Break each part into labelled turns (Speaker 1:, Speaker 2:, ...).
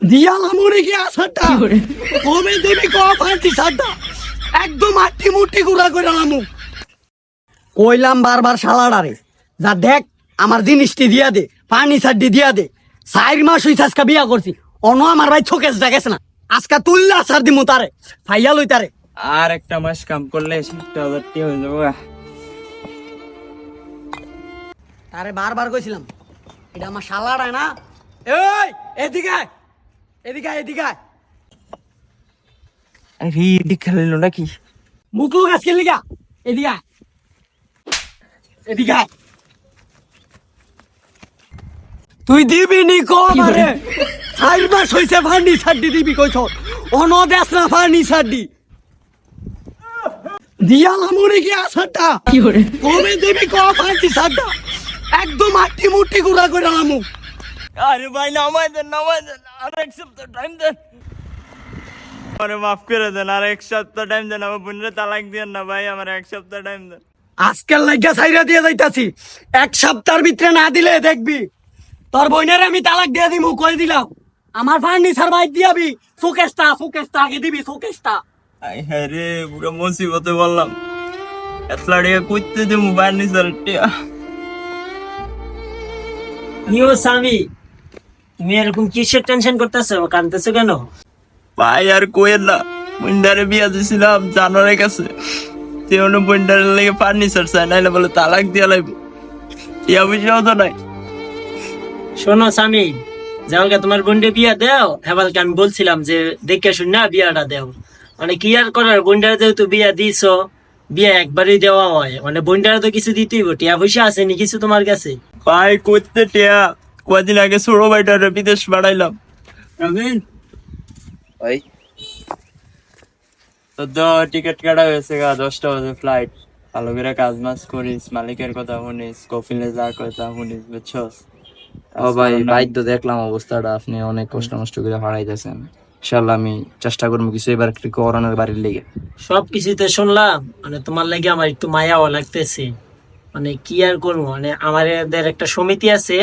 Speaker 1: দিয়ালাম ওরে কি আসাটা? কবে দিবি ক ফাটি সাটা একদম আটটি মুটি গুড়া করে আলামু কইলাম বারবার শালাডারে যা দেখ আমার জিনিসটি দিয়া দে পানি সাড্ডি দিয়া দে। চার মাস হইছে আজকে বিয়া করছি। অন আমার ভাই চোখে দেখেছে না। আজকে তুললে আসার দিমু তারে ফাইয়া লই তারে।
Speaker 2: আর একটা মাস কাম করলে হাজার টাকা হয়ে যাব।
Speaker 1: তারে বারবার কইছিলাম এটা আমার শালাডায় না। এই এদিকে এদিকে এদিকে।
Speaker 2: আরে এদিক খেলিল নাকি?
Speaker 1: মুখলু গাছ খেলি গা এদিকে এদিকে তুই দিবি নি কমারে চার মাস হইছে ফান্ডি ছাড়ি দিবি কইছ। অন দেশ না ছাড়ি দিয়ালাম ওরে কি আসাটা কবে দিবি একদম আটটি মুটি গুড়া করে আলামু
Speaker 2: আরে ভাই নামাই দেন নামাই দেন। আর এক সপ্তাহ টাইম দেন। আরে মাফ করে দেন আর এক সপ্তাহ টাইম দেন। আমার বোনের তালাক দিয়েন না ভাই আমার এক সপ্তাহ টাইম দেন।
Speaker 1: আজকাল লাগিয়া সাইরা দিয়ে যাইতাছি। এক সপ্তাহের ভিতরে না দিলে দেখবি। তোর বোনের আমি তালাক দিয়ে দিমু কই দিলাম? আমার ফার্নিচার বাইক দিয়াবি। সুকেশটা সুকেশটা আগে দিবি
Speaker 2: আই হ্যাঁ রে পুরো মুসিবতে বললাম এতলা টাকা কইতে দে মোবাইল নি স্যার টিয়া
Speaker 3: নিও স্বামী। তুমি এরকম কিসের টেনশন করতেছো? কানতেছো কেন?
Speaker 2: ভাই আর কোয়েন না। বন্ডারে বিয়া দিছিলাম জানোয়ারের কাছে। সে অন্য বন্ডারের লেগে ফার্নিচার চাই নাইলে বলে তালাক দিয়া লাগব টিয়া পয়সাও তো নাই।
Speaker 3: শোনো স্বামী যাওয়ালকে তোমার বোনকে বিয়া দেও। হেবালকে আমি বলছিলাম যে দেখে শুন না বিয়াটা দেও। মানে কি আর করার বোনটারে যেহেতু বিয়া দিছো বিয়া একবারই দেওয়া হয়। মানে বোনটারে তো কিছু দিতেই টিয়া পয়সা আসেনি কিছু তোমার কাছে?
Speaker 2: ভাই করতে টিয়া। কদিন আগে ছোট ভাইটারে বিদেশ বাড়াইলাম। তো টিকিট কাটা হয়েছে গা দশটা বাজে ফ্লাইট ভালো করে কাজ মাজ করিস মালিকের কথা শুনিস কফিলে যা কথা শুনিস বুঝছস?
Speaker 4: ও ভাই ভাই তো দেখলাম অবস্থাটা আপনি অনেক কষ্ট নষ্ট করে হারাইতেছেন। ইনশাল্লাহ আমি চেষ্টা করব কিছু এবার একটু করানোর বাড়ির লেগে।
Speaker 3: সব কিছুতে শুনলাম মানে তোমার লাগে আমার একটু মায়াও লাগতেছে। মানে কি আর করব মানে আমাদের একটা সমিতি আছে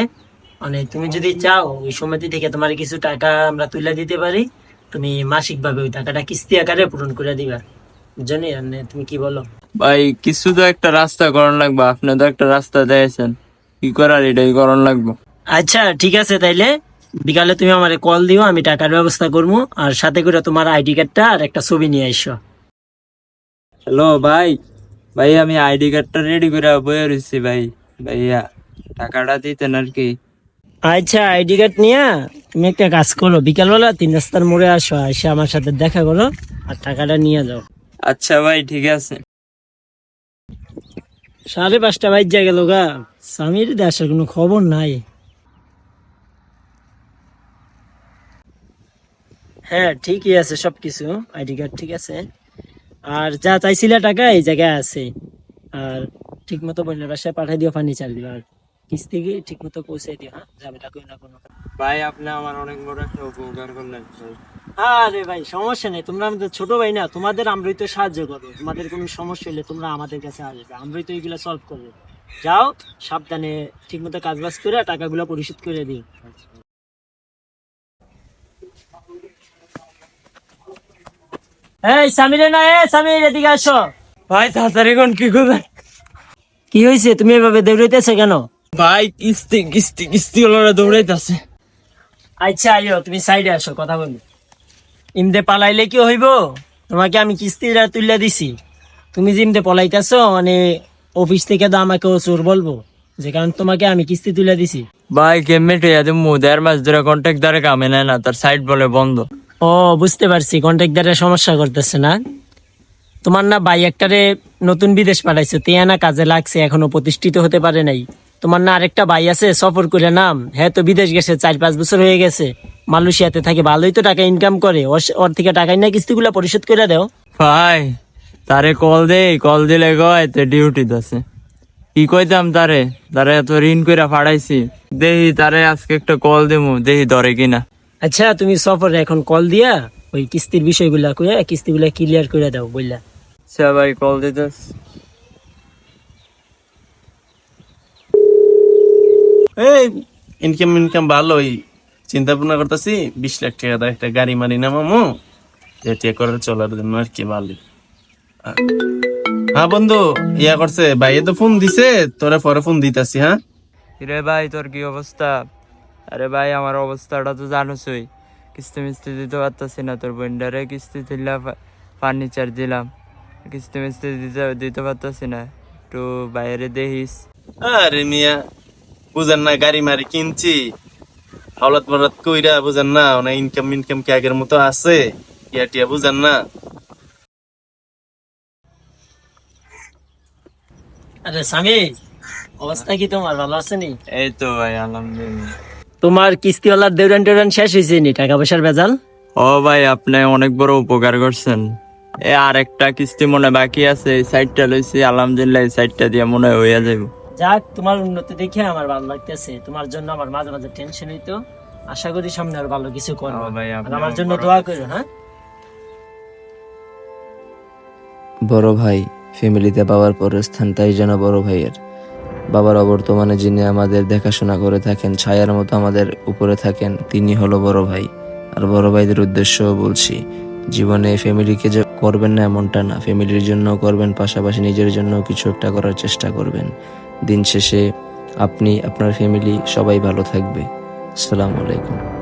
Speaker 3: মানে তুমি যদি চাও ওই সমিতি থেকে তোমার কিছু টাকা আমরা তুলে দিতে পারি তুমি মাসিক ভাবে ওই টাকাটা কিস্তি আকারে পূরণ করে দিবা। জানি মানে তুমি কি বলো?
Speaker 2: ভাই কিছু তো একটা রাস্তা করণ লাগবে আপনি তো একটা রাস্তা দিয়েছেন। কি করার? এটাই করণ লাগবে।
Speaker 3: আচ্ছা ঠিক আছে তাইলে। বিকালে তুমি আমার কল দিও আমি টাকার ব্যবস্থা করব আর সাথে করে তোমার আইডি কার্ডটা আর একটা ছবি নিয়ে এসো
Speaker 2: হ্যালো ভাই। ভাই আমি আইডি কার্ডটা রেডি করে বয়ে রয়েছি ভাই। ভাইয়া টাকাটা দিতেন আর কি।
Speaker 3: আচ্ছা আইডি কার্ড নিয়ে তুমি একটা কাজ করো। বিকালবেলা তিন রাস্তার মোড়ে আসো এসে আমার সাথে দেখা করো আর টাকাটা নিয়ে যাও।
Speaker 2: আচ্ছা ভাই ঠিক আছে।
Speaker 3: সাড়ে পাঁচটা বাজ্যা গেল গা। স্বামীর দেশের কোনো খবর নাই। হ্যাঁ ঠিকই আছে সবকিছু। আইডি কার্ড ঠিক আছে। আর যা চাইছিলে টাকা এই জায়গায় আছে। আর ঠিক মতো বোনের বাসায় পাঠাই দিও ফার্নিচার দিও আর। কিস্তি গিয়ে ঠিক মতো পৌঁছে দিও হ্যাঁ? ঝামেলা করি না কোনো।
Speaker 2: ভাই আপনি আমার অনেক বড় একটা উপকার করলেন
Speaker 3: আরে ভাই সমস্যা নেই। তোমরা আমাদের ছোট ভাই না তোমাদের আমরাই তো সাহায্য করব। তোমাদের কোনো সমস্যা হলে তোমরা আমাদের কাছে আসবে। আমরাই তো এগুলো সলভ করব। যাও সাবধানে ঠিক মতো কাজ বাজ করে টাকাগুলো পরিশোধ করে দিই এই সামিরে না এ সামির এদিকে আসো।
Speaker 2: ভাই তাড়াতাড়ি কোন কি করবেন
Speaker 3: কি হয়েছে তুমি এভাবে দৌড়াইতেছো কেন?
Speaker 2: ভাই কিস্তি কিস্তি কিস্তি ওরা দৌড়াইতেছে।
Speaker 3: আচ্ছা আইও তুমি সাইডে আসো কথা বলি। ইমদে পালাইলে কি হইব? তোমাকে আমি কিস্তিটা তুলে দিছি। তুমি যে ইমদে পলাইতেছো মানে অফিস থেকে তো আমাকে চোর বলব যে কারণ তোমাকে আমি কিস্তি তুলে দিছি।
Speaker 2: ভাই কেমনে টেয়া দেবো? দেড় মাস ধরে কন্ট্যাক্ট দ্বারা কামে নেয় না তার সাইট বলে বন্ধ।
Speaker 3: ও বুঝতে পারছি কন্ট্রাক্টারের সমস্যা করতেছে না। তোমার না ভাই একটারে নতুন বিদেশ পাঠাইছো তে না কাজে লাগছে এখনও প্রতিষ্ঠিত হতে পারে নাই। তোমার না আরেকটা ভাই আছে সফর করে নাম। হ্যাঁ তো বিদেশ গেছে চার পাঁচ বছর হয়ে গেছে। মালয়েশিয়াতে থাকে ভালোই তো টাকা ইনকাম করে। ওর- থেকে টাকাই না কিস্তিগুলো পরিশোধ করে দাও।
Speaker 2: ভাই তারে কল দে কল দিলে কয় তে ডিউটি আছে। কি কইতাম তারে? তারে এত ঋণ কইরা ফাড়াইছি। দেহি তারে আজকে একটা কল দেবো দেহি ধরে কিনা।
Speaker 3: আচ্ছা তুমি সফরে এখন কল দিয়া ওই কিস্তির বিষয়গুলা কইয়া কিস্তিগুলা ক্লিয়ার করে দাও বললা
Speaker 2: আচ্ছা ভাই কল দিতেস
Speaker 5: এই ইনকাম ইনকাম ভালোই চিন্তা ভাবনা করতেছি বিশ লাখ টাকা দিয়ে একটা গাড়ি মারি নামামো যেটা করে চলার জন্য আর কি ভালো হ্যাঁ বন্ধু ইয়া করছে ভাইয়ে তো ফোন দিছে তোরা পরে ফোন দিতাছি হ্যাঁ?
Speaker 2: রে ভাই তোর কি অবস্থা? আরে ভাই আমার অবস্থাটা তো জানোসই কিস্তি মিস্তি দিতে পারতাছি না তোর বোনডারে কিস্তি দিলাম ফার্নিচার দিলাম। কিস্তি মিস্তি দিতে দিতে পারতাছি না একটু বাইরে দেখিস।
Speaker 5: আরে মিয়া বুঝেন না গাড়ি মারি কিনছি। হলত মলত কইরা বুঝেন না ওনা ইনকাম ইনকাম কি আগের মতো আছে? ইয়া টিয়া বুঝেন না।
Speaker 3: আরে স্বামী অবস্থা কি তোমার? ভালো আছে নি?
Speaker 2: এই তো ভাই আলহামদুলিল্লাহ।
Speaker 3: তোমার কিস্তিওয়ালার দেউরান টেউরান শেষ হয়েছে নি? টাকা পয়সার ভেজাল?
Speaker 2: ও ভাই আপনি অনেক বড় উপকার করছেন। এ আর একটা কিস্তি মনে বাকি আছে এই সাইডটা লইছি আলহামদুলিল্লাহ এই সাইডটা দিয়ে মনে হয় হইয়া যাইব।
Speaker 3: যাক তোমার উন্নতি দেখে আমার ভালো লাগতেছে। তোমার জন্য আমার মাঝে মাঝে টেনশন হইতো। আশা করি সামনে আর ভালো কিছু করব।
Speaker 2: ভাই,
Speaker 3: আমার
Speaker 2: আমার
Speaker 3: জন্য দোয়া করো হ্যাঁ?
Speaker 4: বড় ভাই ফ্যামিলিতে বাবার পরের স্থানটাই যেন বড় ভাইয়ের। বাবার অবর্তমানে যিনি আমাদের দেখাশোনা করে থাকেন ছায়ার মতো আমাদের উপরে থাকেন তিনি হলো বড় ভাই। আর বড় ভাইদের উদ্দেশ্যও বলছি জীবনে ফ্যামিলিকে যে করবেন না এমনটা না। ফ্যামিলির জন্য করবেন পাশাপাশি নিজের জন্য কিছু একটা করার চেষ্টা করবেন। দিন শেষে আপনি আপনার ফ্যামিলি সবাই ভালো থাকবে। আসসালামু আলাইকুম।